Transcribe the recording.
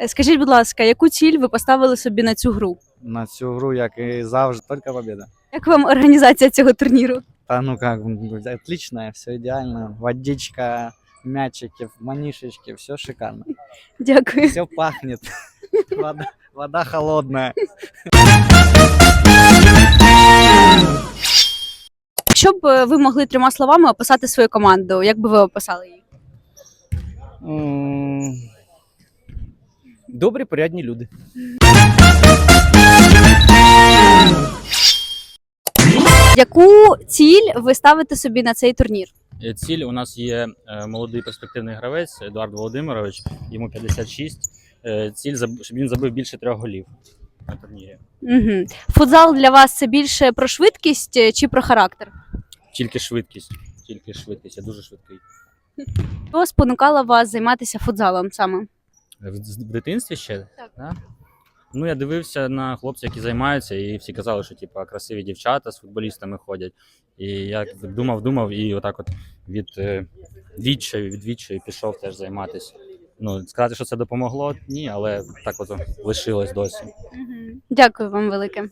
Е, Скажіть, будь ласка, яку ціль ви поставили собі на цю гру? На цю гру, як і завжди, тільки победа. Як вам організація цього турніру? Та ну как, отлично, все идеально. Водичка, мячики, манишечки, все шикарно. Дякую. Все пахнет. Вода, вода холодная. Якщо б е, ви могли трьома словами описати свою команду, як би ви описали її? Добрі, порядні люди. Яку ціль ви ставите собі на цей турнір? Е, Ціль у нас є е, молодий перспективний гравець Едуард Володимирович, йому 56. Е, Ціль заб- щоб він забив більше трьох голів на турнірі. Угу. Футзал для вас це більше про швидкість чи про характер? Тільки швидкість. Тільки швидкість. Я дуже швидкий. Що спонукало вас займатися футзалом саме? В, дитинстві ще? Так. Да? Ну, я дивився на хлопців, які займаються, і всі казали, що типу, красиві дівчата з футболістами ходять. І я думав, думав, і отак от від е, відчаю, від відчаю пішов теж займатися. Ну, сказати, що це допомогло, ні, але так от лишилось досі. Дякую вам велике.